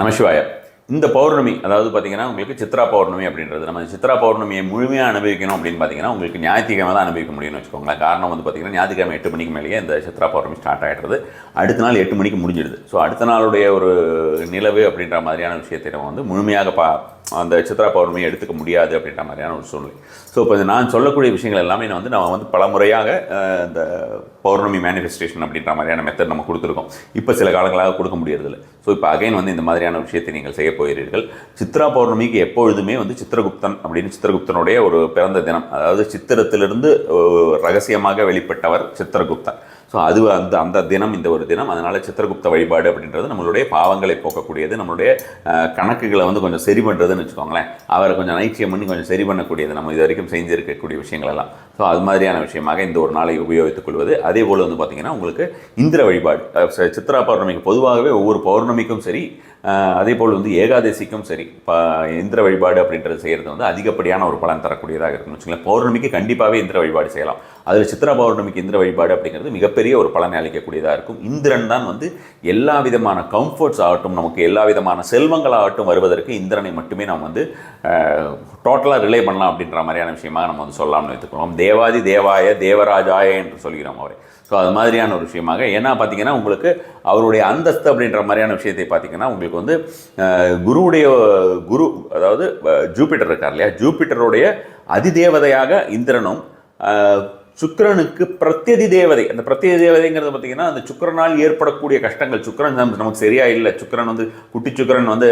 நமசிவாய இந்த பௌர்ணமி அதாவது பார்த்தீங்கன்னா உங்களுக்கு சித்ரா பௌர்ணமி அப்படின்றது நம்ம சித்ரா பௌர்ணமியை முழுமையாக அனுபவிக்கணும் அப்படின்னு பார்த்தீங்கன்னா உங்களுக்கு ஞாயிற்றுக்கிழமை தான் அனுபவிக்க முடியும்னு வச்சுக்கோங்களேன். காரணம் வந்து பார்த்தீங்கன்னா ஞாயிற்றுக்கிழமை எட்டு மணிக்கு மேலேயே இந்த சித்ரா பௌர்ணமி ஸ்டார்ட் ஆகிடுறது அடுத்த நாள் எட்டு மணிக்கு முடிஞ்சிடுது. ஸோ அடுத்த நாளுடைய ஒரு நிலவு அப்படின்ற மாதிரியான விஷயத்தை நம்ம வந்து முழுமையாக பா அந்த சித்ரா பௌர்ணமியை எடுத்துக்க முடியாது அப்படின்ற மாதிரியான ஒரு சூழ்நிலை. ஸோ இப்போ நான் சொல்லக்கூடிய விஷயங்கள் எல்லாமே நான் வந்து நம்ம வந்து பல முறையாக இந்த பௌர்ணமி மேனிஃபெஸ்டேஷன் அப்படின்ற மாதிரியான மெத்தட் நம்ம கொடுத்துருக்கோம். இப்போ சில காலங்களாக கொடுக்க முடியறதில்ல. ஸோ இப்போ அகைன் வந்து இந்த மாதிரியான விஷயத்தை நீங்கள் செய்ய போகிறீர்கள். சித்ரா பௌர்ணமிக்கு எப்பொழுதுமே வந்து சித்திரகுப்தன் அப்படின்னு சித்திரகுப்தனுடைய ஒரு பிறந்த தினம் அதாவது சித்திரத்திலிருந்து ரகசியமாக வெளிப்பட்டவர் சித்திரகுப்தன். ஸோ அது அந்த அந்த தினம் இந்த ஒரு தினம் அதனால் சித்திரகுப்த வழிபாடு அப்படின்றது நம்மளுடைய பாவங்களை போக்கக்கூடியது நம்மளுடைய கணக்குகளை வந்து கொஞ்சம் சரி பண்ணுறதுன்னு வச்சுக்கோங்களேன். அவரை கொஞ்சம் நைச்சியம் பண்ணி கொஞ்சம் சரி பண்ணக்கூடியது. நம்ம இது வரைக்கும் செஞ்சுருக்கக்கூடிய விஷயங்கள் எல்லாம். ஸோ அது மாதிரியான விஷயமாக இந்த ஒரு நாளை உபயோகித்துக் கொள்வது. அதே போல் வந்து பார்த்திங்கன்னா உங்களுக்கு இந்திர வழிபாடு சித்ரா பௌர்ணமிக்கு பொதுவாகவே ஒவ்வொரு பௌர்ணமிக்கும் சரி அதே போல் வந்து ஏகாதசிக்கும் சரி இப்போ இந்திர வழிபாடு அப்படின்றது செய்கிறது வந்து அதிகப்படியான ஒரு பலன் தரக்கூடியதாக இருக்குன்னு வச்சுக்கோங்களேன். பௌர்ணமிக்கு கண்டிப்பாகவே இந்திர வழிபாடு செய்யலாம். அதில் சித்ரா பௌர்ணமிக்கு இந்திர வழிபாடு அப்படிங்கிறது மிகப்பெரிய ஒரு பலனை அளிக்கக்கூடியதாக இருக்கும். இந்திரன் தான் வந்து எல்லா விதமான கம்ஃபர்ட்ஸ் ஆகட்டும் நமக்கு எல்லா விதமான செல்வங்கள் ஆகட்டும் வருவதற்கு இந்திரனை மட்டுமே நாம் வந்து டோட்டலாக ரிலே பண்ணலாம் அப்படின்ற மாதிரியான விஷயமாக நம்ம வந்து சொல்லலாம்னு வைத்துக்கிறோம் தேவாதி தேவாய தேவராஜாய என்று சொல்கிறோம் அவரை. ஸோ அது மாதிரியான ஒரு விஷயமாக ஏன்னா பார்த்தீங்கன்னா உங்களுக்கு அவருடைய அந்தஸ்து அப்படின்ற மாதிரியான விஷயத்தை பார்த்தீங்கன்னா உங்களுக்கு வந்து குருவுடைய குரு அதாவது ஜூபிட்டர் இருக்கார் இல்லையா? ஜூபிட்டருடைய அதிதேவதையாக இந்திரனும் சுக்கரனுக்கு சுக்கிரனுக்கு பிரத்யதி தேவதை. அந்த பிரத்யதி தேவதைங்கிறது பார்த்தீங்கன்னா அந்த சுக்கிரனால் ஏற்படக்கூடிய கஷ்டங்கள் சுக்கரன் நமக்கு சரியா இல்லை. சுக்கரன் வந்து குட்டி சுக்கரன் வந்து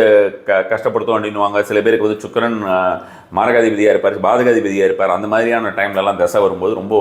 க கஷ்டப்படுத்தும் அப்படின்னுவாங்க. சில பேருக்கு வந்து சுக்கரன் மாரகாதிபதியாக இருப்பார் பாதகாதிபதியாக இருப்பார். அந்த மாதிரியான டைம்லலாம் தசை வரும்போது ரொம்ப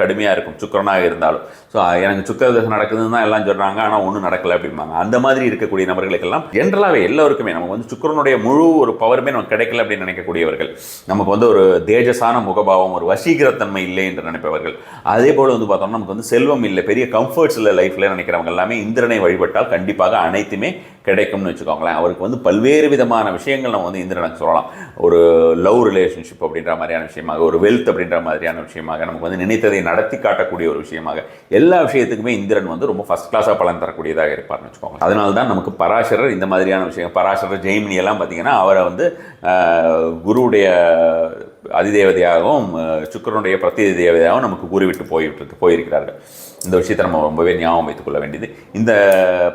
கடுமையாக இருக்கும். சுக்கரனாக இருந்தாலும். ஸோ எனக்கு சுக்கர தசை நடக்குதுன்னு தான் எல்லாம் சொல்கிறாங்க ஆனால் ஒன்றும் நடக்கலை அப்படிம்பாங்க. அந்த மாதிரி இருக்கக்கூடிய நபர்களுக்கெல்லாம் ஜென்ரலாகவே எல்லோருக்குமே நமக்கு வந்து சுக்கரனுடைய முழு ஒரு பவருமே நமக்கு கிடைக்கல அப்படின்னு நினைக்கக்கூடியவர்கள். நமக்கு வந்து ஒரு தேஜசான முகபாவம் ஒரு வசீகரத்தன்மை இல்லை என்று நினைப்பவர்கள். அதே போல் வந்து பார்த்தோம்னா நமக்கு வந்து செல்வம் இல்லை. பெரிய கம்ஃபர்ட்ஸ் இல்லை லைஃப்பில் நினைக்கிறவங்க எல்லாமே இந்திரனை வழிபட்டால் கண்டிப்பாக அனைத்துமே கிடைக்கும்னு வச்சுக்கோங்களேன். அவருக்கு வந்து பல்வேறு விதமான விஷயங்கள் நம்ம வந்து இந்திரனுக்கு சொல்லலாம். ஒரு லவ் ரிலேஷன்ஷிப் அப்படின்ற மாதிரியான விஷயமாக ஒரு வெல்த் அப்படின்ற மாதிரியான விஷயமாக நமக்கு வந்து நினைத்ததை நடத்தி காட்டக்கூடிய ஒரு விஷயமாக எல்லா விஷயத்துக்குமே இந்திரன் வந்து ரொம்ப ஃபஸ்ட் கிளாஸாக பலன் தரக்கூடியதாக இருப்பார்னு வச்சுக்கோங்க. அதனால தான் நமக்கு பராசரர் இந்த மாதிரியான விஷயம் பராசரர் ஜெய்மினி எல்லாம் பார்த்தீங்கன்னா அவரை வந்து குருவுடைய அதிதேவதையாகவும் சுக்கரனுடைய சுக்கிரனுடைய தேவதையாகவும் நமக்கு கூறிவிட்டு போய்விட்டு போயிருக்கிறார்கள். இந்த விஷயத்தை நம்ம ரொம்பவே ஞாபகம் வைத்துக் கொள்ள வேண்டியது. இந்த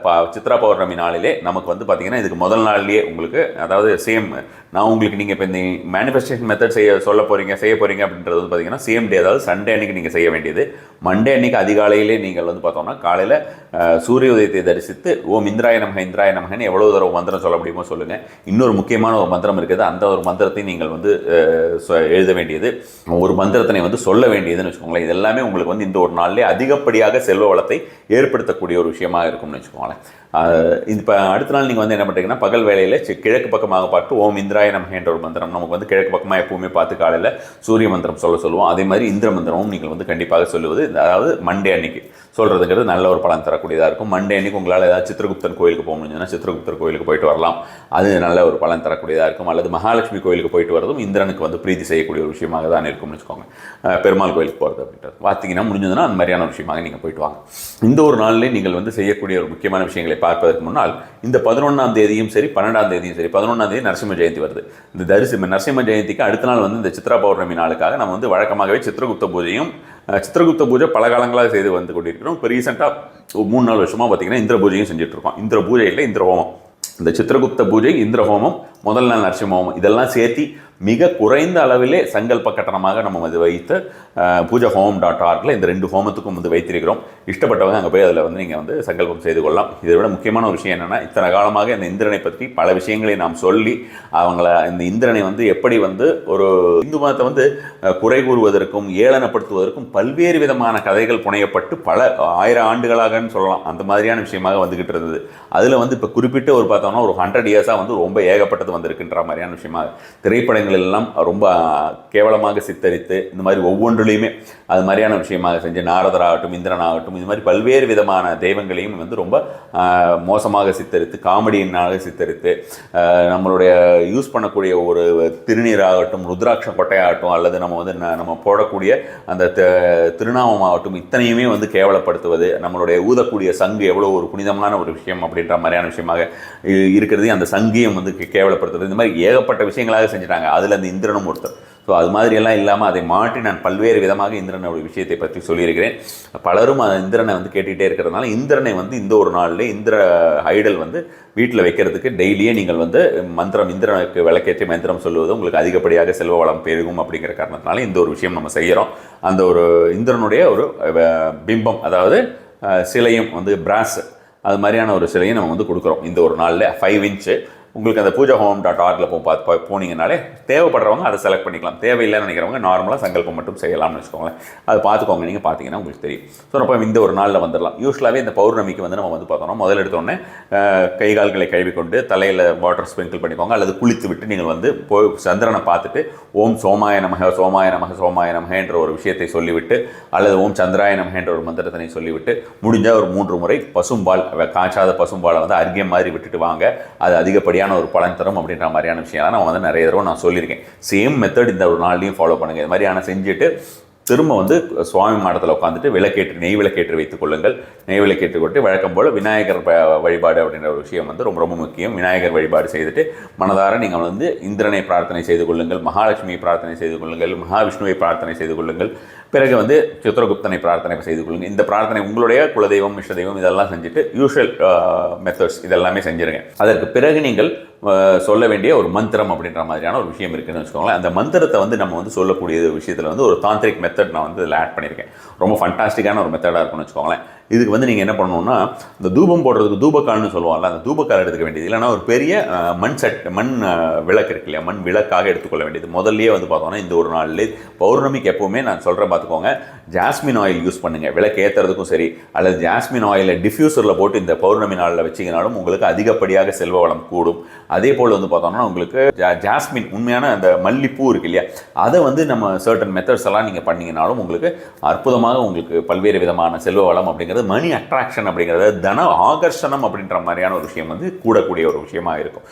பா சித்ரா பௌர்ணமி நாளிலே நமக்கு வந்து பார்த்திங்கன்னா இதுக்கு முதல் நாள்லேயே உங்களுக்கு அதாவது சேம் நான் உங்களுக்கு நீங்கள் இப்போ இந்த மேனிஃபெஸ்டேஷன் மெத்தட் செய்ய சொல்ல போகிறீங்க செய்ய போகிறீங்க அப்படின்றது வந்து பார்த்தீங்கன்னா சேம் டே அதாவது சண்டே அன்னைக்கு நீங்கள் செய்ய வேண்டியது. மண்டே அன்னைக்கு அதிகாலையிலே நீங்கள் வந்து பார்த்தோம்னா காலையில் சூரிய உதயத்தை தரிசித்து ஓம் இந்திராய நமக இந்திராய நமகன்னு எவ்வளோ தடவை மந்திரம் சொல்ல முடியுமோ சொல்லுங்கள் இன்னொரு முக்கியமான ஒரு மந்திரம் இருக்குது. அந்த ஒரு மந்திரத்தை நீங்கள் வந்து எழுத வேண்டியது. ஒரு மந்திரத்தினை வந்து சொல்ல வேண்டியதுன்னு வச்சுக்கோங்களேன். இது எல்லாமே உங்களுக்கு வந்து இந்த ஒரு நாள்லேயே அதிகப்படி படிப்படியாக செல்வ வளத்தை ஏற்படுத்தக்கூடிய ஒரு விஷயமா இருக்கும்னு வச்சுக்கோங்களேன். இது இப்போ அடுத்த நாள் நீங்கள் வந்து என்ன பண்ணுறீங்கன்னா பகல் வேலையில் சி- கிழக்கு பக்கமாக பார்த்து ஓம் இந்திராய நமக ஹேண்ட் ஒரு மந்திரம். நமக்கு வந்து கிழக்கு பக்கமாக எப்பவுமே பார்த்து காலையில் சூரிய மந்திரம் சொல்ல சொல்லுவோம். அதே மாதிரி இந்திர மந்திரமும் நீங்கள் வந்து கண்டிப்பாக சொல்லுவது அதாவது மண்டே அன்னைக்கு. சொல்கிறதுங்கிறது நல்ல ஒரு பலன் தரக்கூடியதாக இருக்கும். மண்டே அன்னைக்கு உங்களால் ஏதாவது சித்திரகுப்தன் கோயிலுக்கு போக முடிஞ்சதுன்னா சித்திரகுப்தர் கோயிலுக்கு போயிட்டு வரலாம். அது நல்ல ஒரு பலன் தரக்கூடியதாக இருக்கும். அல்லது மகாலட்சுமி கோயிலுக்கு போயிட்டு வரதும் இந்திரனுக்கு வந்து பிரீதி செய்யக்கூடிய ஒரு விஷயமாக தான் இருக்கும்னு வச்சுக்கோங்க. பெருமாள் கோயிலுக்கு போகிறது அப்படின்றது. பார்த்தீங்கன்னா முடிஞ்சதுன்னா அந்த மாதிரியான ஒரு விஷயமாக நீங்கள் போயிட்டு வாங்க. இந்த ஒரு நாளிலே நீங்கள் வந்து செய்யக்கூடிய ஒரு முக்கியமான விஷயங்களை பார்ப்பதற்கு முன்னால் இந்த பதினொன்றாம் தேதியும் சரி பன்னெண்டாம் தேதியும் சரி பதினொன்றாம் தேதி நரசிம்ம ஜெயந்தி வருது. இந்த தரிசிம்ம நரசிம்ம ஜெயந்திக்கு அடுத்த நாள் வந்து இந்த சித்ரா பௌர்ணமி நாளுக்காக நம்ம வந்து வழக்கமாகவே சித்திரகுப்த பூஜையும் சித்திரகுப்த பூஜை பல காலங்களாக செய்து வந்து கொண்டிருக்கிறோம். இப்போ ரீசெண்டாக மூணு நாலு வருஷமாக பார்த்தீங்கன்னா இந்திர பூஜையும் செஞ்சுட்டு இருக்கோம். இந்திர பூஜையில் இந்திர ஹோமம். இந்த சித்திரகுப்த பூஜை இந்திர ஹோமம் முதல் நாள் நரசிம்ம ஹோமம். இதெல்லாம் சேர்த்தி மிக குறைந்த அளவிலே சங்கல்ப கட்டணமாக நம்ம வந்து வைத்து பூஜை பூஜா ஹோமம் டாட் ஆர்கில் இந்த ரெண்டு ஹோமத்துக்கும் வந்து வைத்திருக்கிறோம். இஷ்டப்பட்டவங்க அங்கே போய் அதில் வந்து நீங்கள் வந்து சங்கல்பம் செய்து கொள்ளலாம். இதை விட முக்கியமான ஒரு விஷயம் என்னென்னா இத்தனை காலமாக இந்த இந்திரனை பற்றி பல விஷயங்களை நாம் சொல்லி அவங்கள இந்த இந்திரனை வந்து எப்படி வந்து ஒரு இந்து மதத்தை வந்து குறை கூறுவதற்கும் ஏளனப்படுத்துவதற்கும் பல்வேறு விதமான கதைகள் புனையப்பட்டு பல ஆயிரம் ஆண்டுகளாகன்னு சொல்லலாம். அந்த மாதிரியான விஷயமாக வந்துக்கிட்டு இருந்தது. அதில் வந்து இப்போ குறிப்பிட்ட ஒரு பார்த்தோம்னா ஒரு ஹண்ட்ரட் இயர்ஸாக வந்து ரொம்ப ஏகப்பட்ட கடந்து வந்திருக்கின்ற மாதிரியான விஷயமா திரைப்படங்கள் எல்லாம் ரொம்ப கேவலமாக சித்தரித்து இந்த மாதிரி ஒவ்வொன்றுலையுமே அது மாதிரியான விஷயமாக செஞ்சு நாரதராகட்டும் இந்திரனாகட்டும் இது மாதிரி பல்வேறு விதமான தெய்வங்களையும் வந்து ரொம்ப மோசமாக சித்தரித்து காமெடியினாக சித்தரித்து நம்மளுடைய யூஸ் பண்ணக்கூடிய ஒரு திருநீராகட்டும் ருத்ராட்ச கொட்டையாகட்டும் அல்லது நம்ம வந்து நம்ம போடக்கூடிய அந்த திருநாமமாகட்டும் இத்தனையுமே வந்து கேவலப்படுத்துவது நம்மளுடைய ஊதக்கூடிய சங்கு எவ்வளோ ஒரு புனிதமான ஒரு விஷயம் அப்படின்ற மாதிரியான விஷயமாக இருக்கிறது அந்த சங்கியம் வந்து கேவல கேவலப்படுத்துறது இந்த மாதிரி ஏகப்பட்ட விஷயங்களாக செஞ்சுட்டாங்க. அதில் அந்த இந்திரனும் ஒருத்தர். ஸோ அது மாதிரியெல்லாம் இல்லாமல் அதை மாற்றி நான் பல்வேறு விதமாக இந்திரனோட விஷயத்தை பற்றி சொல்லியிருக்கிறேன். பலரும் அந்த இந்திரனை வந்து கேட்டுகிட்டே இருக்கிறதுனால இந்திரனை வந்து இந்த ஒரு நாளில் இந்திர ஐடல் வந்து வீட்டில் வைக்கிறதுக்கு டெய்லியே நீங்கள் வந்து மந்திரம் இந்திரனுக்கு விளக்கேற்றி மந்திரம் சொல்லுவது உங்களுக்கு அதிகப்படியாக செல்வ வளம் பெருகும் அப்படிங்கிற காரணத்தினால இந்த ஒரு விஷயம் நம்ம செய்கிறோம் அந்த ஒரு இந்திரனுடைய ஒரு பிம்பம் அதாவது சிலையும் வந்து பிராஸ் அது மாதிரியான ஒரு சிலையும் நம்ம வந்து கொடுக்குறோம். இந்த ஒரு நாளில் ஃபைவ் இன்ச்சு உங்களுக்கு அந்த பூஜா ஹோம் டாட் ஆர்கில் போ பார்த்து போனீங்கனாலே தேவைப்படுறவங்க அதை செலக்ட் பண்ணிக்கலாம். தேவையில்லைன்னு நினைக்கிறவங்க நார்மலாக சங்கல்பம் மட்டும் செய்யலாம்னு வச்சுக்கோங்களேன். அதை பார்த்துக்கோங்க. நீங்கள் பார்த்தீங்கன்னா உங்களுக்கு தெரியும். ஸோ நம்ம இந்த ஒரு நாளில் வந்துடலாம். யூஸ்வலாகவே இந்த பௌர்ணமிக்கு வந்து நம்ம வந்து பார்த்தோம்னா முதல்ல எடுத்தோடனே கை கால்களை கழுவி கொண்டு தலையில் வாட்டர் ஸ்ப்ரிங்கிள் பண்ணிக்கோங்க. அல்லது குளித்து விட்டு நீங்கள் வந்து போய் சந்திரனை பார்த்துட்டு ஓம் சோமாய நமக சோமாய நமக சோமாய நமகன்ற ஒரு விஷயத்தை சொல்லிவிட்டு அல்லது ஓம் சந்திராய நமகன்ற ஒரு மந்திரத்தினை சொல்லிவிட்டு முடிஞ்சால் ஒரு மூன்று முறை பசும்பால் காய்ச்சாத பசும்பாலை வந்து அருகே மாதிரி விட்டுட்டு வாங்க. அது அதிகப்படியான ஒரு பலன் தரும் அப்படின்ற மாதிரியான விஷயம் நான் வந்து நிறைய தடவை நான் சொல்லியிருக்கேன். சேம் மெத்தட் இந்த ஒரு நாள்லையும் ஃபாலோ பண்ணுங்கள் இது மாதிரியான செஞ்சுட்டு திரும்ப வந்து சுவாமி மாடத்தில் உட்காந்துட்டு விளக்கேற்று நெய் விளக்கேற்று வைத்துக் கொள்ளுங்கள். நெய் விளக்கேற்று கொண்டு வழக்கம் போல் விநாயகர் வழிபாடு அப்படின்ற ஒரு விஷயம் வந்து ரொம்ப ரொம்ப முக்கியம். விநாயகர் வழிபாடு செய்துட்டு மனதார நீங்கள் வந்து இந்திரனை பிரார்த்தனை செய்து கொள்ளுங்கள் மகாலட்சுமியை பிரார்த்தனை செய்து கொள்ளுங்கள் மகாவிஷ்ணுவை பிரார்த்தனை செய்து கொள்ளுங்கள். பிறகு வந்து சித்திரகுப்தனை பிரார்த்தனை செய்து கொள்ளுங்கள் இந்த பிரார்த்தனை உங்களுடைய குலதெய்வம் இஷ்ட இதெல்லாம் செஞ்சுட்டு யூஷுவல் மெத்தட்ஸ் uh, இதெல்லாமே செஞ்சுருங்க. அதற்கு பிறகு நீங்கள் uh, சொல்ல வேண்டிய ஒரு மந்திரம் அப்படின்ற மாதிரியான ஒரு விஷயம் இருக்குன்னு வச்சுக்கோங்களேன். அந்த மந்திரத்தை வந்து நம்ம வந்து சொல்லக்கூடிய விஷயத்தில் வந்து ஒரு தாந்திரிக் மெத்தட் நான் வந்து இதில் ஆட் பண்ணியிருக்கேன். ரொம்ப ஃபண்டாஸ்டிக்கான ஒரு மெத்தடாக இருக்கும்னு வச்சுக்கோங்களேன். இதுக்கு வந்து நீங்கள் என்ன பண்ணணும்னா இந்த தூபம் போடுறதுக்கு தூபக்கால்னு சொல்லுவாங்கல்ல அந்த தூபக்கால் எடுத்துக்க வேண்டியது. இல்லைன்னா ஒரு பெரிய மண் சட் மண் விளக்கு இருக்கு இல்லையா மண் விளக்காக எடுத்துக்கொள்ள வேண்டியது. முதல்லயே வந்து பார்த்தோம்னா இந்த ஒரு நாள்லேயே பௌர்ணமிக்கு எப்போவுமே நான் சொல்கிறேன் பார்த்துக்கோங்க ஜாஸ்மின் ஆயில் யூஸ் பண்ணுங்கள் விளக்கு ஏற்றுறதுக்கும் சரி அல்லது ஜாஸ்மின் ஆயிலை டிஃப்யூசரில் போட்டு இந்த பௌர்ணமி நாளில் வச்சிங்கனாலும் உங்களுக்கு அதிகப்படியாக செல்வ வளம் கூடும். அதே போல் வந்து பார்த்தோம்னா உங்களுக்கு ஜா- ஜாஸ்மின் உண்மையான அந்த மல்லிப்பூ இருக்கு இல்லையா அதை வந்து நம்ம சர்டன் மெத்தட்ஸ் எல்லாம் நீங்கள் பண்ணிங்கனாலும் உங்களுக்கு அற்புதமாக உங்களுக்கு பல்வேறு விதமான செல்வ வளம் அப்படிங்கிறது மணி அட்ராக்ஷன் அப்படிங்கிறது தன ஆகர்ஷணம் அப்படின்ற மாதிரியான ஒரு விஷயம் வந்து கூடக்கூடிய ஒரு விஷயமாக இருக்கும்.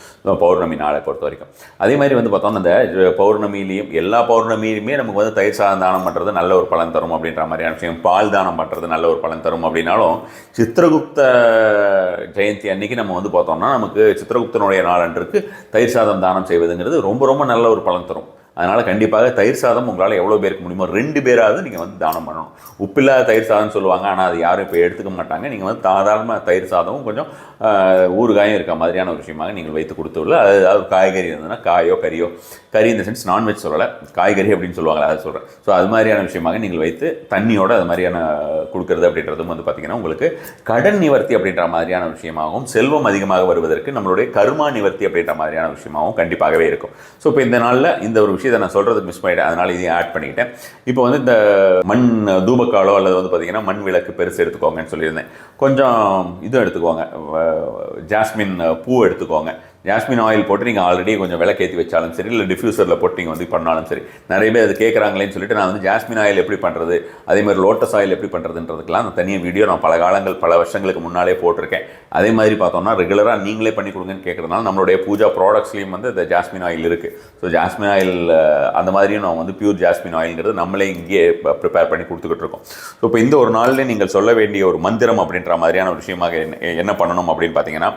பௌர்ணமி நாளை பொறுத்த வரைக்கும். அதே மாதிரி வந்து பார்த்தோம்னா அந்த பௌர்ணமியிலையும் எல்லா பௌர்ணமியிலுமே நமக்கு வந்து தயிர் சாதம் தானம் பண்ணுறது நல்ல ஒரு பலன் தரும் அப்படின்ற மாதிரியான விஷயம். பால் தானம் பண்ணுறது நல்ல ஒரு பலன் தரும் அப்படின்னாலும் சித்திரகுப்த ஜெயந்தி அன்னைக்கு நம்ம வந்து பார்த்தோம்னா நமக்கு சித்திரகுப்தனுடைய நாளன்றிருக்கு தயிர் சாதம் தானம் செய்வதுங்கிறது ரொம்ப ரொம்ப நல்ல ஒரு பலன் தரும். அதனால் கண்டிப்பாக தயிர் சாதம் உங்களால் எவ்வளோ பேருக்கு முடியுமோ ரெண்டு பேராவது நீங்கள் வந்து தானம் பண்ணணும். உப்பில்லாத தயிர் சாதம்னு சொல்லுவாங்க. ஆனால் அது யாரும் இப்போ எடுத்துக்க மாட்டாங்க. நீங்கள் வந்து சாதாரண தயிர் சாதமும் கொஞ்சம் ஊறுகாயும் இருக்க மாதிரியான ஒரு விஷயமாக நீங்கள் வைத்து கொடுத்துள்ள அது அது காய்கறி இருந்ததுன்னா காயோ கறியோ கறி இந்த சென்ஸ் நான்வெஜ் சொல்லலை. காய்கறி அப்படின்னு சொல்லுவாங்களே அதை சொல்கிறேன் ஸோ அது மாதிரியான விஷயமாக நீங்கள் வைத்து தண்ணியோட அது மாதிரியான கொடுக்கறது அப்படின்றதும் வந்து பார்த்திங்கன்னா உங்களுக்கு கடன் நிவர்த்தி அப்படின்ற மாதிரியான விஷயமாகவும் செல்வம் அதிகமாக வருவதற்கு நம்மளுடைய கருமா நிவர்த்தி அப்படின்ற மாதிரியான விஷயமாகவும் கண்டிப்பாகவே இருக்கும். ஸோ இப்போ இந்த நாளில் இந்த ஒரு விஷயம் இதை நான் சொல்கிறதுக்கு மிஸ் பண்ணிட்டேன். அதனால் இதையும் ஆட் பண்ணிக்கிட்டேன். இப்போ வந்து இந்த மண் தூபக்காலோ அல்லது வந்து பார்த்திங்கன்னா மண் விளக்கு பெருசு எடுத்துக்கோங்கன்னு சொல்லியிருந்தேன். கொஞ்சம் இதுவும் எடுத்துக்கோங்க. ஜாஸ்மின் பூ எடுத்துக்கோங்க. ஜாஸ்மின் ஆயில் போட்டு நீங்கள் ஆல்ரெடி கொஞ்சம் விளக்கேற்றி வச்சாலும் சரி இல்லை டிஃப்யூசரில் போட்டு நீங்கள் வந்து பண்ணாலும் சரி நிறைய பேர் அது கேட்குறாங்களேன்னு சொல்லிட்டு நான் வந்து ஜாஸ்மின் ஆயில் எப்படி பண்ணுறது அதேமாதிரி லோட்டஸ் ஆயில் எப்படி பண்ணுறதுன்றதுக்கெலாம் அந்த தனியாக வீடியோ நான் பல காலங்கள் பல வருஷங்களுக்கு முன்னாலே போட்டிருக்கேன். அதே மாதிரி பார்த்தோம்னா ரெகுலராக நீங்களே பண்ணி கொடுங்கன்னு கேட்குறதுனால நம்மளுடைய பூஜா ப்ராடக்ட்ஸ்லேயும் வந்து இந்த ஜாஸ்மின் ஆயில் இருக்குது ஸோ ஜாஸ்மின் ஆயில் அந்த மாதிரியும் நான் வந்து பியூர் ஜாஸ்மின் ஆயில்ங்கிறது நம்மளே இங்கேயே ப்ரிப்பேர் பண்ணி கொடுத்துக்கிட்டு இருக்கோம். ஸோ இப்போ இந்த ஒரு நாளில் நீங்கள் சொல்ல வேண்டிய ஒரு மந்திரம் அப்படின்ற மாதிரியான ஒரு விஷயமாக என்ன என்ன பண்ணணும் அப்படின்னு பார்த்தீங்கன்னா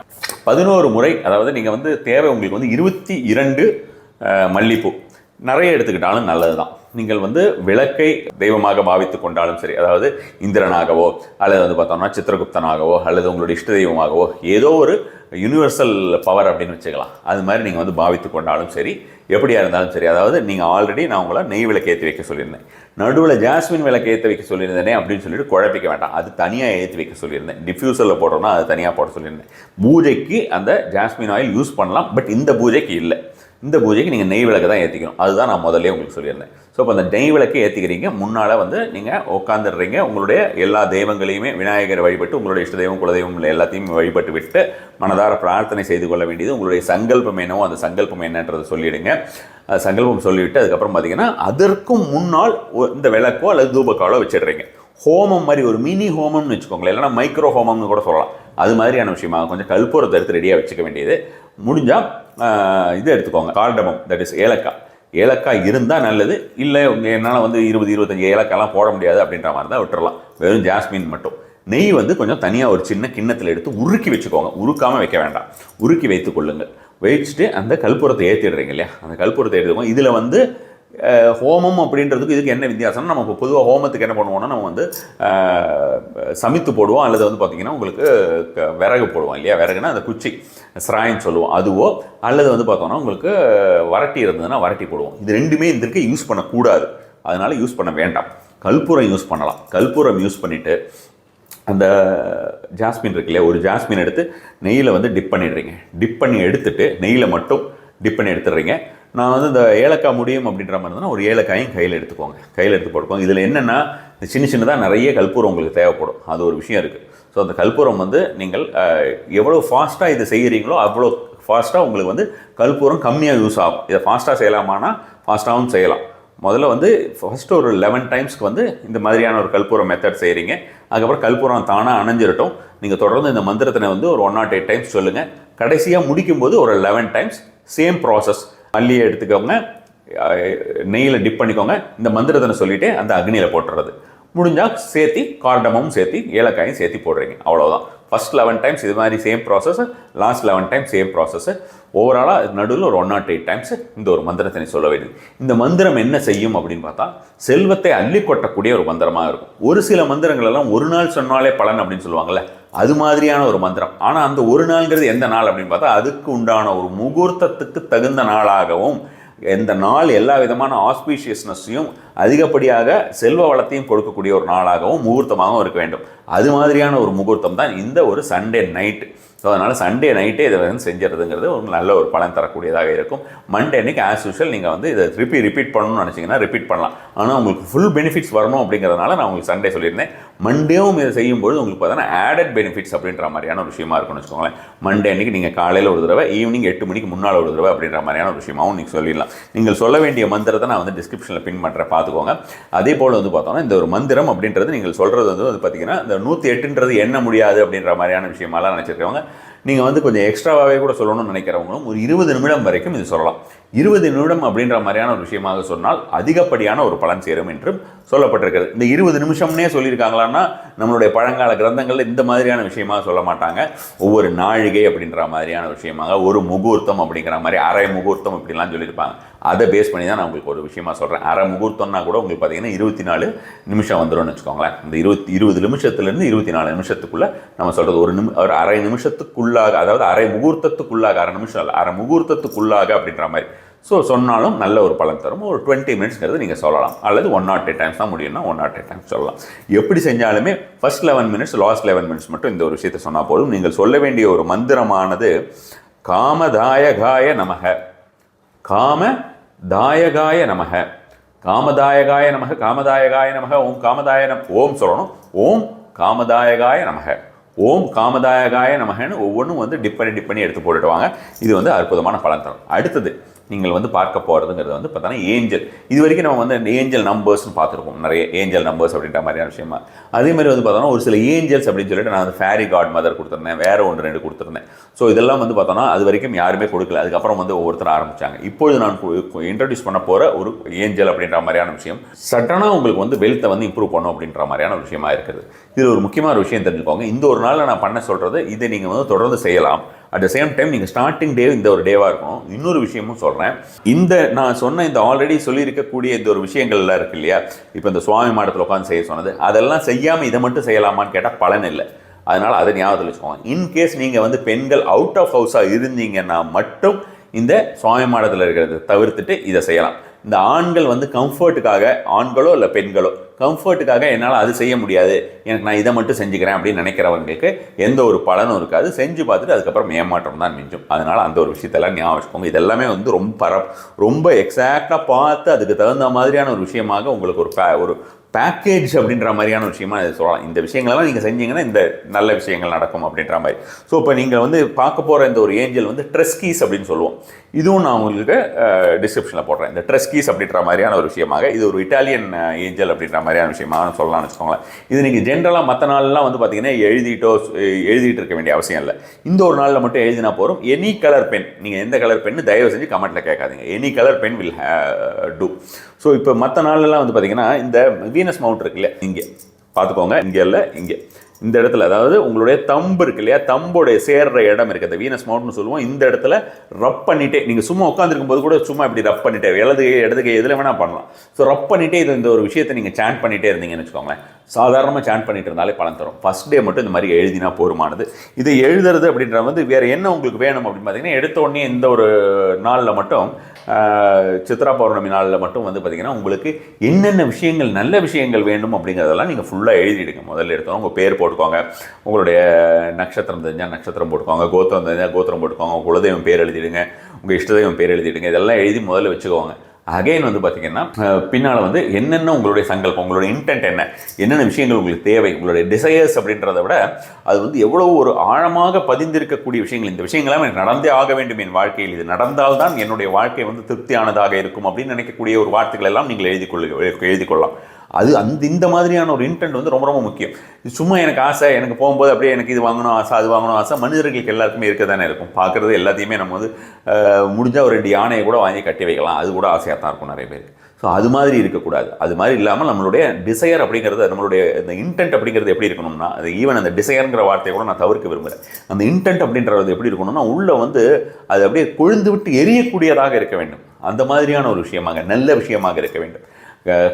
பதினோரு முறை அதாவது நீங்கள் வந்து தேவை உங்களுக்கு வந்து இருபத்தி இரண்டு மல்லிப்பூ. நிறைய எடுத்துக்கிட்டாலும் நல்லது தான் நீங்கள் வந்து விளக்கை தெய்வமாக பாவித்து கொண்டாலும் சரி அதாவது இந்திரனாகவோ அல்லது வந்து பார்த்தோம்னா சித்திரகுப்தனாகவோ அல்லது உங்களுடைய இஷ்ட தெய்வமாகவோ ஏதோ ஒரு யூனிவர்சல் பவர் அப்படின்னு வச்சுக்கலாம். அது மாதிரி நீங்கள் வந்து பாவித்து கொண்டாலும் சரி எப்படியா இருந்தாலும் சரி அதாவது நீங்கள் ஆல்ரெடி நான் உங்களை நெய் விளக்கு ஏற்றி வைக்க சொல்லியிருந்தேன். நடுவில் ஜாஸ்மின் விளக்கு ஏற்றி வைக்க சொல்லியிருந்தேனே அப்படின்னு சொல்லிட்டு குழப்பிக்க வேண்டாம். அது தனியாக ஏற்றி வைக்க சொல்லியிருந்தேன். டிஃப்யூசரில் போட்டோன்னா அது தனியாக போட சொல்லியிருந்தேன். பூஜைக்கு அந்த ஜாஸ்மின் ஆயில் யூஸ் பண்ணலாம் பட் இந்த பூஜைக்கு இல்லை. இந்த பூஜைக்கு நீங்கள் நெய் விளக்கு தான் ஏற்றிக்கணும் அதுதான் நான் முதல்ல உங்களுக்கு சொல்லியிருந்தேன். ஸோ இப்போ அந்த நெய் விளக்கு ஏற்றிக்கிறீங்க முன்னால் வந்து நீங்கள் உட்காந்துடுறீங்க உங்களுடைய எல்லா தெய்வங்களையுமே விநாயகரை வழிபட்டு உங்களுடைய இஷ்ட தெய்வம் குலதெய்வம் இல்லை எல்லாத்தையும் வழிபட்டு விட்டு மனதார பிரார்த்தனை செய்து கொள்ள வேண்டியது உங்களுடைய சங்கல்பம் என்னவோ அந்த சங்கல்பம் என்னன்றதை சொல்லிவிடுங்க சங்கல்பம் சொல்லிவிட்டு அதுக்கப்புறம் பார்த்தீங்கன்னா அதற்கும் முன்னால் இந்த விளக்கோ அல்லது தூபக்காலோ வச்சிடுறீங்க. ஹோமம் மாதிரி ஒரு மினி ஹோமம்னு வச்சுக்கோங்களேன். இல்லைன்னா மைக்ரோ ஹோமம்னு கூட சொல்லலாம். அது மாதிரியான விஷயமாக கொஞ்சம் கல்பூரத்தை எடுத்து ரெடியாக வச்சுக்க வேண்டியது. முடிஞ்சால் இதை எடுத்துக்கோங்க. கார்டமம் தட் இஸ் ஏலக்காய். ஏலக்காய் இருந்தால் நல்லது இல்லை என்னால் வந்து இருபது இருபத்தஞ்சி ஏலக்காய்லாம் போட முடியாது அப்படின்ற மாதிரி தான் விட்டுறலாம். வெறும் ஜாஸ்மின் மட்டும். நெய் வந்து கொஞ்சம் தனியாக ஒரு சின்ன கிண்ணத்தில் எடுத்து உருக்கி வச்சுக்கோங்க. உருக்காமல் வைக்க வேண்டாம். உருக்கி வைத்து கொள்ளுங்கள். வச்சுட்டு அந்த கற்பூரத்தை ஏற்றிடுறீங்க இல்லையா? அந்த கல்புரத்தை எடுத்துக்கோங்க. இதில் வந்து ஹோமம் அப்படின்றதுக்கு இதுக்கு என்ன வித்தியாசம்னா நம்ம இப்போ பொதுவாக ஹோமத்துக்கு என்ன பண்ணுவோம்னா நம்ம வந்து சமைத்து சமித்து போடுவோம். அல்லது வந்து பார்த்திங்கன்னா உங்களுக்கு க- விறகு போடுவோம் இல்லையா? விறகுனா அந்த குச்சி ஸ்ராயின்னு சொல்லுவோம். அதுவோ அல்லது வந்து பார்த்தோம்னா உங்களுக்கு வரட்டி இருந்ததுன்னா வரட்டி போடுவோம். இது ரெண்டுமே இதற்கு யூஸ் பண்ணக்கூடாது. அதனால் யூஸ் பண்ண வேண்டாம். கற்பூரம் யூஸ் பண்ணலாம். கல்பூரம் யூஸ் பண்ணிவிட்டு அந்த ஜாஸ்மின் இருக்கு இல்லையா? ஒரு ஜாஸ்மின் எடுத்து நெய்யில் வந்து டிப் பண்ணிடுறீங்க. டிப் பண்ணி எடுத்துட்டு நெய்யில் மட்டும் டிப் பண்ணி எடுத்துடுறீங்க. நான் வந்து இந்த ஏலக்காய் முடியும் அப்படின்ற மாதிரி இருந்ததுன்னா ஒரு ஏலக்காயும் கையில் எடுத்துக்கோங்க. கையில் எடுத்து போட்டுக்கோங்க. இதில் என்னென்னா இந்த சின்ன சின்னதாக நிறைய கற்பூரம் உங்களுக்கு தேவைப்படும். அது ஒரு விஷயம் இருக்குது ஸோ அந்த கற்பூரம் வந்து நீங்கள் எவ்வளோ ஃபாஸ்ட்டாக இதை செய்கிறீங்களோ அவ்வளோ ஃபாஸ்ட்டாக உங்களுக்கு வந்து கற்பூரம் கம்மியாக யூஸ் ஆகும். இதை ஃபாஸ்ட்டாக செய்யலாமான்னா ஃபாஸ்ட்டாகவும் செய்யலாம். முதல்ல வந்து ஃபஸ்ட்டு ஒரு லெவன் டைம்ஸ்க்கு வந்து இந்த மாதிரியான ஒரு கற்பூரம் மெத்தட் செய்கிறீங்க அதுக்கப்புறம் கற்பூரம் தானாக அணைஞ்சிரட்டும். நீங்கள் தொடர்ந்து இந்த மந்திரத்தினை வந்து ஒரு ஒன் நாட் எயிட் டைம்ஸ் சொல்லுங்கள் கடைசியாக முடிக்கும்போது ஒரு லெவன் டைம்ஸ் சேம் ப்ராசஸ் மல்லியை எடுத்துக்கோங்க நெய்யில் டிப் பண்ணிக்கோங்க. இந்த மந்திரத்தனை சொல்லிவிட்டு அந்த அக்னியில் போட்டுறது. முடிஞ்சால் சேர்த்தி கார்டமும் சேர்த்து ஏலக்காயும் சேர்த்து போடுறீங்க. அவ்வளோதான் ஃபர்ஸ்ட் லெவன் டைம்ஸ் இது மாதிரி same process last eleven time same process ஓவராலாக நடுவில் ஒரு ஒன் நாட் எயிட் டைம்ஸ் இந்த ஒரு மந்திரத்தினை சொல்ல வேண்டியது. இந்த மந்திரம் என்ன செய்யும் அப்படின்னு பார்த்தா செல்வத்தை அள்ளி கொட்டக்கூடிய ஒரு மந்திரமாக இருக்கும். ஒரு சில மந்திரங்கள் எல்லாம் ஒரு நாள் சொன்னாலே பலன் அப்படின்னு சொல்லுவாங்கல்ல. அது மாதிரியான ஒரு மந்திரம். ஆனால் அந்த ஒரு நாள்ங்கிறது எந்த நாள் அப்படின்னு பார்த்தா அதுக்கு உண்டான ஒரு முகூர்த்தத்துக்கு தகுந்த நாளாகவும் இந்த நாள் எல்லா விதமான ஆஸ்பீஷியஸ்னஸையும் அதிகப்படியாக செல்வ வளத்தையும் கொடுக்கக்கூடிய ஒரு நாளாகவும் முகூர்த்தமாகவும் இருக்க வேண்டும். அது மாதிரியான ஒரு முகூர்த்தம் தான் இந்த ஒரு சண்டே நைட் ஸோ அதனால் சண்டே நைட்டே இதை வந்து செஞ்சுறதுங்கிறது ஒரு நல்ல ஒரு பலன் தரக்கூடியதாக இருக்கும். மண்டே அன்னைக்கு ஆஸ் யூஷுவல் நீங்கள் வந்து இதை திருப்பி ரிப்பீட் பண்ணணும்னு நினச்சிங்கன்னா ரிப்பீட் பண்ணலாம். ஆனால் உங்களுக்கு ஃபுல் பெனிஃபிட்ஸ் வரணும் அப்படிங்கிறதுனால நான் உங்களுக்கு சண்டே சொல்லியிருந்தேன். மண்டேவும் இதை செய்யும்போது உங்களுக்கு பார்த்தீங்கன்னா ஆடட் பெனிஃபிட்ஸ் அப்படின்ற மாதிரியான ஒரு விஷயமா இருக்கும்னு வச்சுக்கோங்களேன். மண்டே அன்னைக்கு நீங்கள் காலையில் ஒரு தடவை ஈவினிங் எட்டு மணிக்கு முன்னால் ஒரு தடவை அப்படின்ற மாதிரியான ஒரு விஷயமாகவும் நீங்கள் சொல்லிடலாம். நீங்கள் சொல்ல வேண்டிய மந்திரத்தை நான் வந்து டிஸ்கிரிப்ஷனில் பின் பண்ணுறேன் பார்த்துக்கோங்க. அதே போல் வந்து பார்த்தோம்னா இந்த ஒரு மந்திரம் அப்படின்றது நீங்கள் சொல்கிறது வந்து வந்து பார்த்தீங்கன்னா இந்த நூற்றி எட்டுன்றது எண்ண முடியாது அப்படின்ற மாதிரியான விஷயமாலாம் நினச்சிருக்கவங்க நீங்கள் வந்து கொஞ்சம் எக்ஸ்ட்ராவாகவே கூட சொல்லணும்னு நினைக்கிறவங்களும் ஒரு இருபது நிமிடம் வரைக்கும் இது சொல்லலாம். இருபது நிமிடம் அப்படின்ற மாதிரியான ஒரு விஷயமாக சொன்னால் அதிகப்படியான ஒரு பலன் சேரும் என்றும் சொல்லப்பட்டிருக்கிறது. இந்த இருபது நிமிஷம்னே சொல்லியிருக்காங்களான்னா நம்மளுடைய பழங்கால கிரந்தங்களில் இந்த மாதிரியான விஷயமாக சொல்ல மாட்டாங்க. ஒவ்வொரு நாழிகை அப்படின்ற மாதிரியான விஷயமாக ஒரு முகூர்த்தம் அப்படிங்கிற மாதிரி அரை முகூர்த்தம் இப்படிலாம் சொல்லியிருப்பாங்க. அதை பேஸ் பண்ணி தான் நான் உங்களுக்கு ஒரு விஷயமா சொல்கிறேன் அரை முகூர்த்தம்னா கூட உங்களுக்கு பார்த்தீங்கன்னா இருபத்தி நாலு நிமிஷம் வந்துடும்னு வச்சுக்கோங்களேன். இந்த இருபத்தி இருபது நிமிஷத்துலேருந்து இருபத்தி நாலு நிமிஷத்துக்குள்ளே நம்ம சொல்கிறது ஒரு நிமி ஒரு அரை நிமிஷத்துக்குள்ளாக அதாவது அரை முகூர்த்தத்துக்குள்ளாக அரை நிமிஷம் இல்லை அரை முகூர்த்தத்துக்குள்ளாக அப்படின்ற மாதிரி. ஸோ சொன்னாலும் நல்ல ஒரு பலன் தரும். ஒரு டுவெண்ட்டி மினிட்ஸ்ங்கிறது நீங்கள் சொல்லலாம். அல்லது ஒன் நாட் எயிட் டைம்ஸ் தான் முடியும்னா ஒன் நாட் எயிட் டைம்ஸ் சொல்லலாம். எப்படி செஞ்சாலுமே first eleven minutes last eleven minutes மட்டும் இந்த ஒரு விஷயத்தை சொன்னால் போதும். நீங்கள் சொல்ல வேண்டிய ஒரு மந்திரமானது காமதாயகாய நமக. காம தாயகாய நமக. காமதாயகாய நமக காமதாயகாய நமக ஓம் காமதாய நம் ஓம் சொல்லணும். ஓம் காமதாயகாய நமக. ஓம் காமதாயகாய நமகன்னு ஒவ்வொன்றும் வந்து டிப் பண்ணி டிப் பண்ணி எடுத்து போட்டுடுவாங்க இது வந்து அற்புதமான பலன் தரும் அடுத்தது நீங்கள் வந்து பார்க்க போகிறதுங்கிறது வந்து பார்த்தோன்னா ஏஞ்சல். இது வரைக்கும் நம்ம வந்து ஏஞ்சல் நம்பர்ஸ்னு பார்த்துருப்போம். நிறைய ஏஞ்சல் நம்பர்ஸ் அப்படின்ற மாதிரியான விஷயமா. அதே மாதிரி வந்து பார்த்தோன்னா ஒரு சில ஏஞ்சல்ஸ் அப்படின்னு சொல்லிட்டு நான் வந்து ஃபேரி காட் மதர் கொடுத்துருந்தேன். வேறு ஒன்று ரெண்டு கொடுத்துருந்தேன். ஸோ இதெல்லாம் வந்து பார்த்தோன்னா அது வரைக்கும் யாருமே கொடுக்கல. அதுக்கப்புறம் வந்து ஒவ்வொருத்தரும் ஆரம்பிச்சாங்க. இப்பொழுது நான் இன்ட்ரடியூஸ் பண்ண போகிற ஒரு ஏஞ்சல் அப்படின்ற மாதிரியான விஷயம். சட்டனாக உங்களுக்கு வந்து வெல்த்தை வந்து இம்ப்ரூவ் பண்ணும் அப்படின்ற மாதிரியான விஷயமா இருக்குது. இது ஒரு முக்கியமான விஷயம் தெரிஞ்சுக்கோங்க. இந்த ஒரு நாளில் நான் பண்ண சொல்கிறது இதை நீங்கள் வந்து தொடர்ந்து செய்யலாம். அட் த சேம் டைம் நீங்கள் ஸ்டார்டிங் டே இந்த ஒரு டேவாக இருக்கும். இன்னொரு விஷயமும் சொல்கிறேன் இந்த நான் சொன்ன இந்த ஆல்ரெடி சொல்லியிருக்கக்கூடிய இந்த ஒரு விஷயங்கள்லாம் இருக்கு இல்லையா? இப்போ இந்த சுவாமி மாடத்தில் உட்காந்து செய்ய சொன்னது அதெல்லாம் செய்யாமல் இதை மட்டும் செய்யலாமான்னு கேட்டால் பலன் இல்லை. அதனால் அதை ஞாபகத்தில் வச்சுக்கோங்க. இன்கேஸ் நீங்கள் வந்து பெண்கள் அவுட் ஆஃப் ஹவுஸாக இருந்தீங்கன்னா மட்டும் இந்த சுவாமி மாடத்தில் இருக்கிறத தவிர்த்துட்டு இதை செய்யலாம். இந்த ஆண்கள் வந்து கம்ஃபர்ட்டுக்காக ஆண்களோ இல்லை பெண்களோ கம்ஃபர்ட்டுக்காக என்னால் அது செய்ய முடியாது. எனக்கு நான் இதை மட்டும் செஞ்சுக்கிறேன் அப்படின்னு நினைக்கிறவங்களுக்கு எந்த ஒரு பலனும் இருக்காது. செஞ்சு பார்த்துட்டு அதுக்கப்புறம் ஏமாற்றம் தான் மிஞ்சும். அதனால் அந்த ஒரு விஷயத்தெல்லாம் ஞாபகம் வச்சுக்கோங்க. இதெல்லாமே வந்து ரொம்ப பர ரொம்ப எக்ஸாக்டாக பார்த்து அதுக்கு தகுந்த மாதிரியான ஒரு விஷயமாக உங்களுக்கு ஒரு பே ஒரு பேக்கேஜ் அப்படின்ற மாதிரியான விஷயமா இது சொல்லலாம். இந்த விஷயங்களெல்லாம் நீங்கள் செஞ்சீங்கன்னா இந்த நல்ல விஷயங்கள் நடக்கும் அப்படின்ற மாதிரி. ஸோ இப்போ நீங்கள் வந்து பார்க்க போகிற இந்த ஒரு ஏஞ்சல் வந்து ட்ரெஸ்கீஸ் அப்படின்னு சொல்லுவோம். இதுவும் நான் உங்களுக்கு டிஸ்கிரிப்ஷனில் போடுறேன். இந்த ட்ரெஸ்கீஸ் அப்படின்ற மாதிரியான ஒரு விஷயமாக இது ஒரு இட்டாலியன் ஏஞ்சல் அப்படின்ற மாதிரியான விஷயமாக சொல்லலாம்னு வச்சுக்கோங்களேன். இது நீங்கள் ஜென்ரலாக மற்ற நாள்லாம் வந்து பார்த்தீங்கன்னா எழுதிட்டோ எழுதிட்டு இருக்க வேண்டிய அவசியம் இல்லை. இந்த ஒரு நாளில் மட்டும் எழுதினா போகிறோம் எனி கலர் பென் நீங்கள் எந்த கலர் பென் தயவு செஞ்சு கமெண்ட்டில் கேட்காதீங்க. Any colour pen will do so இப்போ மற்ற நாளெல்லாம் வந்து பார்த்தீங்கன்னா இந்த வீனஸ் மவுண்ட் இருக்கு இல்லையா? இங்கே. பார்த்துக்கோங்க இங்கே இல்லை இங்கே. இந்த இடத்துல அதாவது உங்களுடைய தம்பு இருக்கு இல்லையா? தம்போடைய சேர்ற இடம் இருக்குது அந்த வீனஸ் மவுண்ட்னு சொல்லுவோம். இந்த இடத்துல ரப் பண்ணிட்டே நீங்கள் சும்மா உட்காந்துருக்கும் போது கூட சும்மா இப்படி ரப் பண்ணிட்டே இடது கை இடது கை எதில் வேணால் பண்ணலாம். ஸோ ரப் பண்ணிட்டே இது இந்த ஒரு விஷயத்தை நீங்கள் சேன் பண்ணிட்டே இருந்தீங்கன்னு வச்சுக்கோங்களேன். சாதாரணமாக சேன் பண்ணிட்டு இருந்தாலே பலன் தரும். ஃபஸ்ட் டே மட்டும் இந்த மாதிரி எழுதினா போருமானது இதை எழுதுறது அப்படின்ற வந்து வேறு என்ன உங்களுக்கு வேணும் அப்படின்னு பார்த்தீங்கன்னா எடுத்த உடனே இந்த ஒரு நாளில் மட்டும் சித்ரா பௌர்ணமி நாளில் மட்டும் வந்து பார்த்தீங்கன்னா உங்களுக்கு என்னென்ன விஷயங்கள் நல்ல விஷயங்கள் வேண்டும் அப்படிங்கிறதெல்லாம் நீங்கள் ஃபுல்லாக எழுதிடுங்க. முதல்ல எடுத்தோம் உங்கள் பேர் போட்டுக்கோங்க. உங்களுடைய நட்சத்திரம் தெரிஞ்சால் நட்சத்திரம் போட்டுக்கோங்க. கோத்திரம் தெரிஞ்சால் கோத்திரம் போட்டுக்கோங்க. குலதெய்வம் பேர் எழுதிடுங்க. உங்கள் இஷ்டதெய்வம் பேர் எழுதிடுங்க. இதெல்லாம் எழுதி முதல்ல வச்சுக்கோங்க. அகைன் வந்து பார்த்தீங்கன்னா பின்னால் வந்து என்னென்ன உங்களுடைய சங்கல்பம் உங்களுடைய இன்டென்ட் என்ன என்னென்ன விஷயங்கள் உங்களுக்கு தேவை உங்களுடைய டிசையர்ஸ் அப்படின்றத விட அது வந்து எவ்வளோ ஒரு ஆழமாக பதிந்திருக்கக்கூடிய விஷயங்கள். இந்த விஷயங்கள்லாம் எனக்கு நடந்தே ஆக வேண்டும் என் வாழ்க்கையில். இது நடந்தால்தான் என்னுடைய வாழ்க்கை வந்து திருப்தியானதாக இருக்கும் அப்படின்னு நினைக்கக்கூடிய ஒரு வார்த்தைகள் எல்லாம் நீங்கள் எழுதி எழுதிக்கொள்ளலாம் எழுதி கொள்ளலாம். அது அந்த இந்த மாதிரியான ஒரு இன்டென்ட் வந்து ரொம்ப ரொம்ப முக்கியம். இது சும்மா எனக்கு ஆசை எனக்கு போகும்போது அப்படியே எனக்கு இது வாங்கணும் ஆசை அது வாங்கணும் ஆசை. மனிதர்களுக்கு எல்லாருக்குமே இருக்க தானே இருக்கும். பார்க்குறது எல்லாத்தையுமே நம்ம வந்து முடிஞ்சால் ஒரு ரெண்டு யானையை கூட வாங்கி கட்டி வைக்கலாம். அது கூட ஆசையாக தான் இருக்கும் நிறைய பேருக்கு. ஸோ அது மாதிரி இருக்கக்கூடாது. அது மாதிரி இல்லாமல் நம்மளுடைய டிசையர் அப்படிங்கிறது நம்மளுடைய இந்த இன்டென்ட் அப்படிங்கிறது எப்படி இருக்கணும்னா அது ஈவன் அந்த டிசையருங்கிற வார்த்தையை கூட நான் தவிர்க்க விரும்புகிறேன் அந்த இன்டென்ட் அப்படின்றது எப்படி இருக்கணும்னா உள்ளே வந்து அது அப்படியே கொழுந்து விட்டு எரியக்கூடியதாக இருக்க வேண்டும். அந்த மாதிரியான ஒரு விஷயமாக நல்ல விஷயமாக இருக்க வேண்டும்.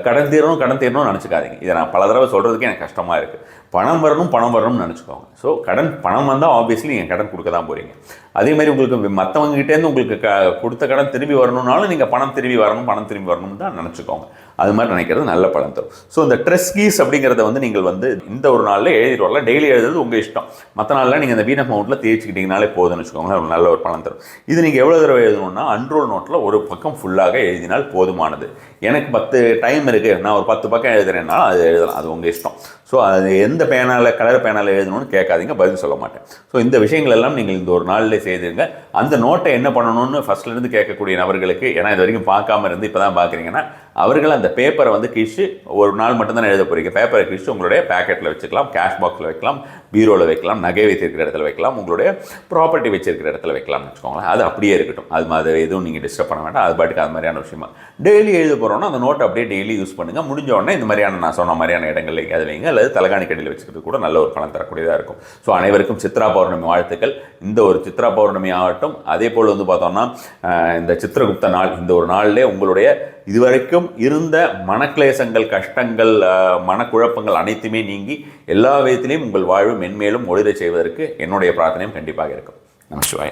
கடன் தீரணும் கடன் தீரணும்னு நினச்சிக்காதீங்க. இதை நான் பல தடவை சொல்கிறதுக்கே எனக்கு கஷ்டமாக இருக்குது பணம் வரணும் பணம் வரணும்னு நினச்சிக்கோங்க. ஸோ கடன் பணம் வந்தால் ஆப்வியஸ்லி நீங்கள் கடன் கொடுக்க தான் போகிறீங்க அதே மாதிரி உங்களுக்கு மற்றவங்க கிட்டேருந்து உங்களுக்கு க கொடுத்த கடன் திரும்பி வரணும்னாலும் நீங்கள் பணம் திரும்பி வரணும் பணம் திரும்பி வரணும்னு தான் நினச்சிக்கோங்க. அது மாதிரி நினைக்கிறது நல்ல பலன் தரும். ஸோ இந்த ட்ரெஸ் கீஸ் அப்படிங்கிறத வந்து நீங்கள் வந்து இந்த ஒரு நாளில் எழுதிட்டு வரலாம். டெய்லி எழுதுறது உங்கள் இஷ்டம். மற்ற நாளில் நீங்கள் இந்த வீனஸ் அமௌண்ட்டில் தேய்ச்சிக்கிட்டிங்கனாலே போதும்னு வச்சுக்கோங்களேன். ஒரு நல்ல ஒரு பலன் தரும். இது நீங்கள் எவ்வளோ தடவை எழுதணும்னா அன்ரோல் நோட்டில் ஒரு பக்கம் ஃபுல்லாக எழுதினால் போதுமானது. எனக்கு பத்து டைம் இருக்குது நான் ஒரு பத்து பக்கம் எழுதுறேன்னா அது எழுதலாம். அது உங்கள் இஷ்டம். ஸோ அது எந்த பேனால் கலர் பேனால் எழுதணும்னு கேட்காதீங்க. பதில் சொல்ல மாட்டேன். ஸோ இந்த விஷயங்கள் எல்லாம் நீங்கள் இந்த ஒரு நாளில் செய்துங்க அந்த நோட்டை என்ன பண்ணணும்னு ஃபர்ஸ்ட்லேருந்து கேட்கக்கூடிய நபர்களுக்கு ஏன்னா இது வரைக்கும் பார்க்காம இருந்து இப்போ தான் பார்க்குறீங்கன்னா அவர்கள் அந்த பேப்பரை வந்து கிழிச்சு ஒரு நாள் மட்டும்தான் எழுத போகிறீங்க பேப்பரை கிழிச்சு உங்களுடைய பேக்கெட்டில் வச்சுக்கலாம் கேஷ் பாக்ஸில் வைக்கலாம் பீரோவில் வைக்கலாம் நகை வைத்திருக்கிற இடத்துல வைக்கலாம் உங்களுடைய ப்ராப்பர்ட்டி வச்சிருக்கிற இடத்துல வைக்கலாம்னு வச்சுக்கோங்களேன். அது அப்படியே இருக்கட்டும். அது மாதிரி எதுவும் நீங்கள் டிஸ்டர்ப் பண்ண வேண்டாம். அது பாட்டுக்கு அது மாதிரியான விஷயமா. டெய்லி எழுத போகிறோன்னா அந்த நோட்டை அப்படியே டெய்லி யூஸ் பண்ணுங்கள் முடிஞ்ச உடனே இந்த மாதிரியான நான் சொன்ன மாதிரியான இடங்கள்ல எங்கேயாவது வைங்க. அல்லது தலகாணி கடையில் வச்சுக்கிறது கூட நல்ல ஒரு பணம் தரக்கூடியதாக இருக்கும். ஸோ அனைவருக்கும் சித்ரா பௌர்ணமி வாழ்த்துக்கள். இந்த ஒரு சித்ரா பௌர்ணமி ஆகட்டும். அதே போல் வந்து பார்த்தோம்னா இந்த சித்திரகுப்த நாள் இந்த ஒரு நாளிலே உங்களுடைய இதுவரைக்கும் இருந்த மனக்லேசங்கள் கஷ்டங்கள் மனக்குழப்பங்கள் அனைத்துமே நீங்கி எல்லா விதத்திலையும் உங்கள் வாழ்வு மென்மேலும் ஒளிரச் செய்வதற்கு என்னுடைய பிரார்த்தனையும் கண்டிப்பாக இருக்கும். நமச்சிவாய்